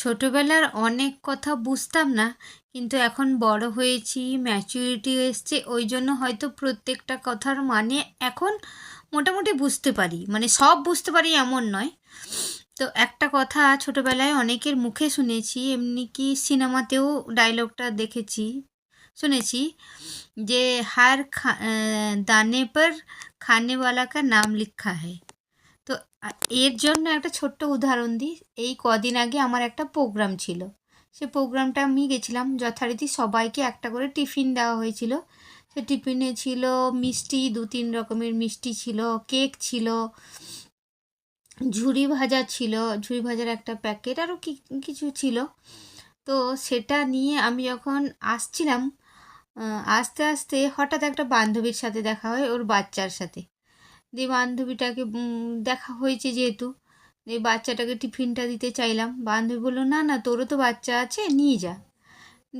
ছোটোবেলার অনেক কথা বুঝতাম না, কিন্তু এখন বড় হয়েছি ম্যাচুরিটি এসছে, ওই জন্য হয়তো প্রত্যেকটা কথার মানে এখন মোটামুটি বুঝতে পারি। মানে সব বুঝতে পারি এমন নয়। তো একটা কথা ছোটোবেলায় অনেকের মুখে শুনেছি, এমনি কি সিনেমাতেও ডায়লগটা দেখেছি, শুনেছি যে হার খা দানে পর খানেওয়ালা কা নাম লিখা হ্যায় এর জন্য একটা ছোট্ট উদাহরণ দিই। এই কদিন আগে আমার একটা প্রোগ্রাম ছিল। সে প্রোগ্রামটা আমি গেছিলাম। যথারীতি সবাইকে একটা করে টিফিন দেওয়া হয়েছিল। সে টিফিনে ছিল মিষ্টি, দু তিন রকমের মিষ্টি ছিল, কেক ছিল ঝুড়ি ভাজা ছিল ঝুড়ি ভাজার একটা প্যাকেট আরও কিছু ছিল। তো সেটা নিয়ে আমি যখন আসছিলাম আস্তে আস্তে হঠাৎ একটা বান্ধবীর সাথে দেখা হয়, ওর বাচ্চার সাথে। দিয়ে বান্ধবীটাকে দেখা হয়েছে যেহেতু দিয়ে বাচ্চাটাকে টিফিনটা দিতে চাইলাম। বান্ধবী বলল, না না, তোরও তো বাচ্চা আছে, নিয়ে যা।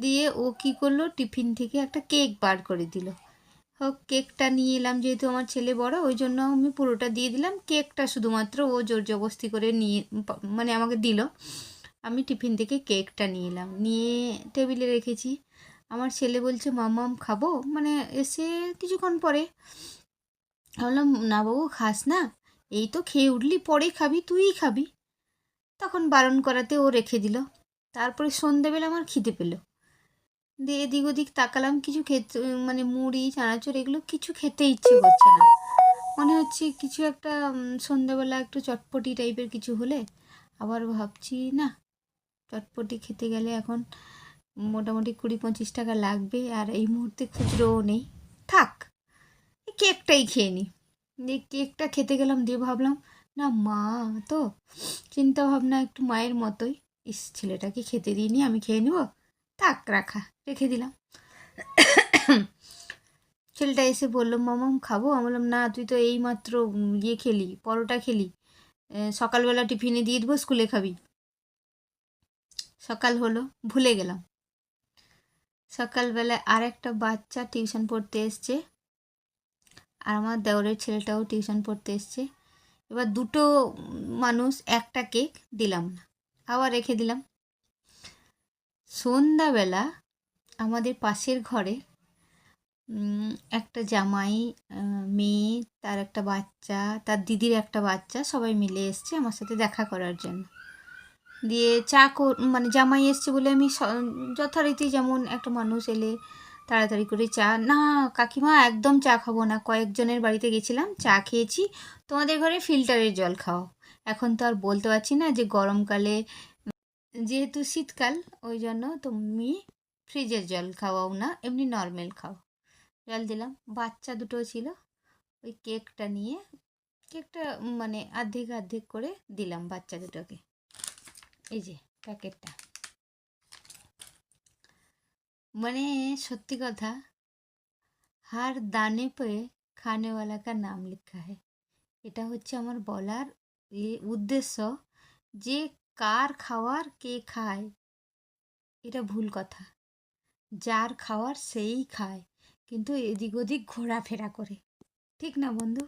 দিয়ে ও কি করল, টিফিন থেকে একটা কেক বার করে দিল। হোক, কেকটা নিয়ে এলাম, যেহেতু আমার ছেলে বড়, ওই জন্য আমি পুরোটা দিয়ে দিলাম। কেকটা শুধুমাত্র ও জোর জবস্তি করে নিয়ে মানে আমাকে দিল। আমি টিফিন থেকে কেকটা নিয়ে এলাম। নিয়ে টেবিলে রেখেছি। আমার ছেলে বলছে মামাম খাব? মানে এসে কিছুক্ষণ পরে বললাম না বাবু, খাস না। এই তো খেয়ে উঠলি, পরে খাবি, তুইই খাবি। তখন বারণ করাতে ও রেখে দিল। তারপরে সন্ধেবেলা আমার খিদে পেল। দিয়ে এদিক ওদিক তাকালাম, কিছু খেতে মানে মুড়ি, চানাচুর, এগুলো কিছু খেতে ইচ্ছে করছে না। মনে হচ্ছে কিছু একটা সন্ধ্যাবেলা একটু চটপটি টাইপের কিছু হলে আবার ভাবছি, না, চটপটি খেতে গেলে এখন মোটামুটি কুড়ি পঁচিশ টাকা লাগবে, আর এই মুহূর্তে খুচরোও নেই। থাক কেকটাই খেয়ে নিই দিয়ে কেকটা খেতে গেলাম, দিয়ে ভাবলাম, না মা, তো চিন্তা ভাবনা একটু মায়ের মতোই। ইস, ছেলেটাকে খেতে দিইনি আমি খেয়ে নেব? থাক, রাখা, রেখে দিলাম। ছেলেটা এসে বলল মামাম খাব? আমি বললাম, না, তুই তো এই মাত্র ইয়ে খেলি, পরোটা খেলি। সকালবেলা টিফিনে দিয়ে দেবো, স্কুলে খাবি। সকাল হলো, ভুলে গেলাম। সকালবেলায় আর একটা বাচ্চা টিউশন পড়তে এসছে। আর আমার দেওরের ছেলেটাও টিউশন পড়তে এসছে। এবার দুটো মানুষ একটা কেক দিলাম না, আবার রেখে দিলাম। সন্ধ্যাবেলা আমাদের পাশের ঘরে একটা জামাই মেয়ে, তার একটা বাচ্চা, তার দিদির একটা বাচ্চা সবাই মিলে এসছে আমার সাথে দেখা করার জন্য। দিয়ে চা মানে জামাই এসছে বলে আমি যথারীতি যেমন একটা মানুষ এলে তাড়াতাড়ি করে চা। না, কাকিমা, একদম চা খাব না। কয়েকজনের বাড়িতে গেছিলাম, চা খেয়েছি। তোমাদের ঘরে ফিল্টারের জল খাও। এখন তো আর বলতে পারছি না যে গরমকালে যেহেতু শীতকাল, ওই জন্য তুমি ফ্রিজের জল খাওয়াও না, এমনি নর্মাল খাও। জল দিলাম। বাচ্চা দুটো ছিল। ওই কেকটা নিয়ে, কেকটা মানে অর্ধেক অর্ধেক করে দিলাম বাচ্চা দুটোকে। এই যে, প্যাকেটটা। মানে সত্যি কথা, হার দানে পে খানেওয়ালা কা নাম লেখা হয়। এটা হচ্ছে আমার বলার এ উদ্দেশ্য যে কার খাওয়ার কে খায়, এটা ভুল কথা। যার খাওয়ার সেই খায়, কিন্তু এদিক ওদিক ঘোরাফেরা করে। ঠিক না বন্ধু?